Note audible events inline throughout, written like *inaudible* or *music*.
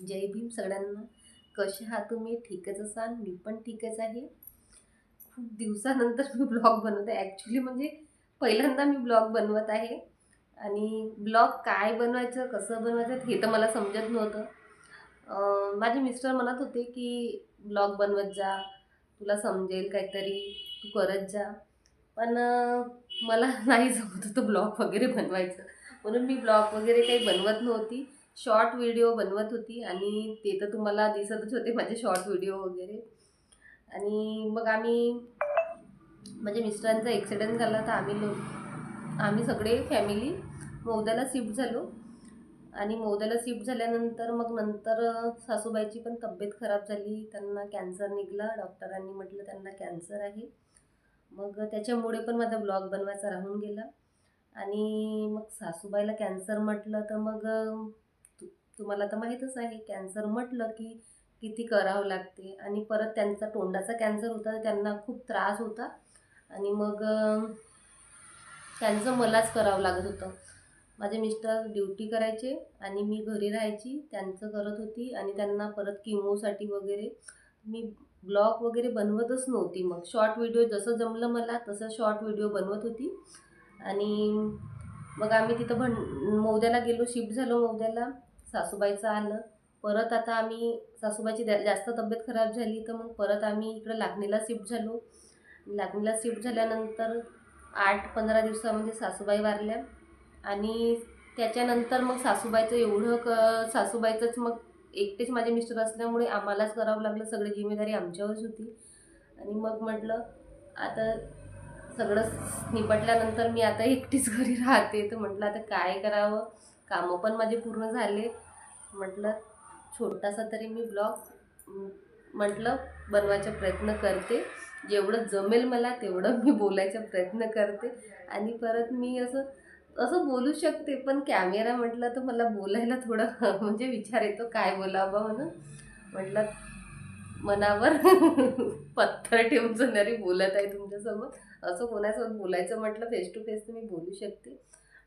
जय भीम सगळ्यांना. कसे आहात तुम्ही? ठीकच असाल? मी पण ठीकच आहे. खूप दिवसानंतर मी ब्लॉग बनवते. ॲक्च्युली म्हणजे पहिल्यांदा मी ब्लॉग बनवत आहे. आणि ब्लॉग काय बनवायचं कसं बनवायचं हे तर मला समजत नव्हतं. माझे मिस्टर म्हणत होते की ब्लॉग बनवत जा. तुला समजेल काहीतरी. तू करत जा. पण मला *laughs* नाही जमत होतं ब्लॉग वगैरे बनवायचं. म्हणून मी ब्लॉग वगैरे काही बनवत नव्हती. शॉर्ट व्हिडिओ बनवत होती आणि ते तर तुम्हाला दिसतच होते माझे शॉर्ट व्हिडिओ वगैरे. आणि मग आम्ही म्हणजे मिस्टरांचा ॲक्सिडेंट झाला तर आम्ही लोक आम्ही सगळे फॅमिली मौद्याला शिफ्ट झालो. आणि मौद्याला शिफ्ट झाल्यानंतर मग नंतर सासूबाईची पण तब्येत खराब झाली. त्यांना कॅन्सर निघाला. डॉक्टरांनी म्हटलं त्यांना कॅन्सर आहे. मग त्याच्यामुळे पण माझा ब्लॉग बनवायचा राहून गेला. आणि मग सासूबाईला कॅन्सर म्हटलं तर मग तुम्हाला तर माहीतच आहे कॅन्सर म्हटलं की किती करावं लागते आणि परत त्यांचा तोंडाचा कॅन्सर होता त्यांना खूप त्रास होता. आणि मग त्यांचं मलाच करावं लागत होतं. माझे मिस्टर ड्युटी करायचे आणि मी घरी राहायची त्यांचं करत होती आणि त्यांना परत किमोसाठी वगैरे. मी ब्लॉग वगैरे बनवतच नव्हती मग. शॉर्ट व्हिडिओ जसं जमलं मला तसं शॉर्ट व्हिडिओ बनवत होती. आणि मग आम्ही तिथं भं मौद्याला गेलो शिफ्ट झालो मौद्याला. सासूबाईचं आलं. परत आता आम्ही सासूबाईची जास्त तब्येत खराब झाली तर मग परत आम्ही इकडं लागणीला शिफ्ट झालो. लागणीला शिफ्ट झाल्यानंतर आठ पंधरा दिवसामध्ये सासूबाई वारल्या. आणि त्याच्यानंतर मग सासूबाईचं एवढं क सासूबाईचंच मग एकटेच माझे मिस्टर असल्यामुळे आम्हालाच करावं लागलं. सगळी जिम्मेदारी आमच्यावरच होती. आणि मग म्हटलं आता सगळं निपटल्यानंतर मी आता एकटीच घरी राहते. तर म्हटलं आता काय करावं? कामं पण माझे पूर्ण झाले. म्हटलं छोटासा तरी मी ब्लॉग म्हटलं बनवायचा प्रयत्न करते. जेवढं जमेल मला तेवढं मी बोलायचा प्रयत्न करते. आणि परत मी असं असं बोलू शकते पण कॅमेरा म्हटलं तर मला बोलायला थोडं *laughs* म्हणजे विचार येतो काय बोलावं म्हणून. म्हटलं मनावर *laughs* पत्थर ठेवून जाणारी बोलत आहे तुमच्यासोबत असं कोणासोबत बोलायचं म्हटलं फेस टू फेस तर मी बोलू शकते.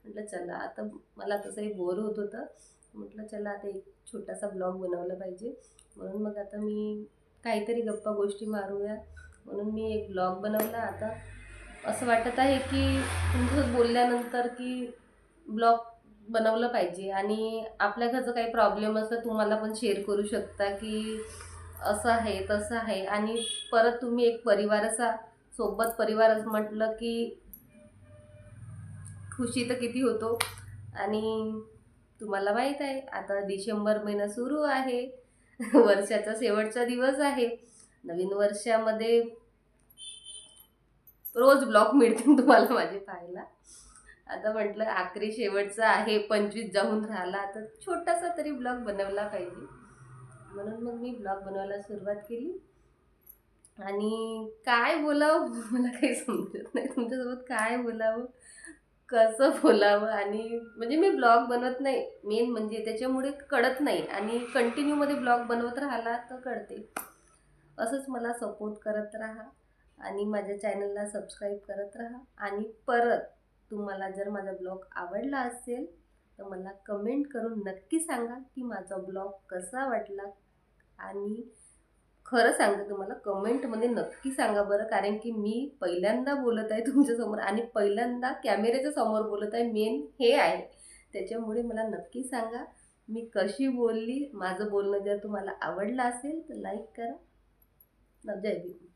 म्हटलं चला आता मला तसंही बोर होत होतं म्हटलं चला आता एक छोटासा ब्लॉग बनवला पाहिजे. म्हणून मग आता मी काहीतरी गप्पा गोष्टी मारूया. म्हणून मी एक ब्लॉग बनवला. आता असं वाटत आहे की तुमचं बोलल्यानंतर की ब्लॉग बनवलं पाहिजे आणि आपल्या घरचं काही प्रॉब्लेम असलं तुम्हाला पण शेअर करू शकता की असं आहे तसं आहे. आणि परत तुम्ही एक परिवार असा सोबत परिवार असं म्हटलं की खुशी तर किती होतो. आणि तुम्हाला माहीत आहे आता डिसेंबर महिना सुरू आहे. *laughs* वर्षाचा शेवटचा दिवस आहे. नवीन वर्षामध्ये रोज ब्लॉग मिळतील तुम्हाला माझे पाहायला. आता म्हटलं आखरी शेवटचा आहे पंचवीस जाऊन राहिला तर छोटासा तरी ब्लॉग बनवला पाहिजे. म्हणून मग मी ब्लॉग बनवायला सुरुवात केली. आणि काय बोलावं? *laughs* मला काही समजत नाही. तुमच्यासोबत काय बोलावं? कसं बोलावं? आणि म्हणजे मी ब्लॉग बनवत नाही. मेन म्हणजे त्याच्यामुळे कळत नाही. आणि कंटिन्यूमध्ये ब्लॉग बनवत राहिला तर कळते. असंच मला सपोर्ट करत राहा. आणि माझ्या चॅनलला सबस्क्राईब करत राहा. आणि परत तुम्हाला जर माझा ब्लॉग आवडला असेल तर मला कमेंट करून नक्की सांगा की माझा ब्लॉग कसा वाटला. आणि खरं सांगते तुम्हाला कमेंटमध्ये नक्की सांगा बरं कारण की मी पहिल्यांदा बोलत आहे तुमच्यासमोर आणि पहिल्यांदा कॅमेऱ्याच्या समोर बोलत आहे मेन हे आहे. त्याच्यामुळे मला नक्की सांगा मी कशी बोलली माझं बोलणं जर तुम्हाला आवडलं असेल तर लाईक करा. न जय भीम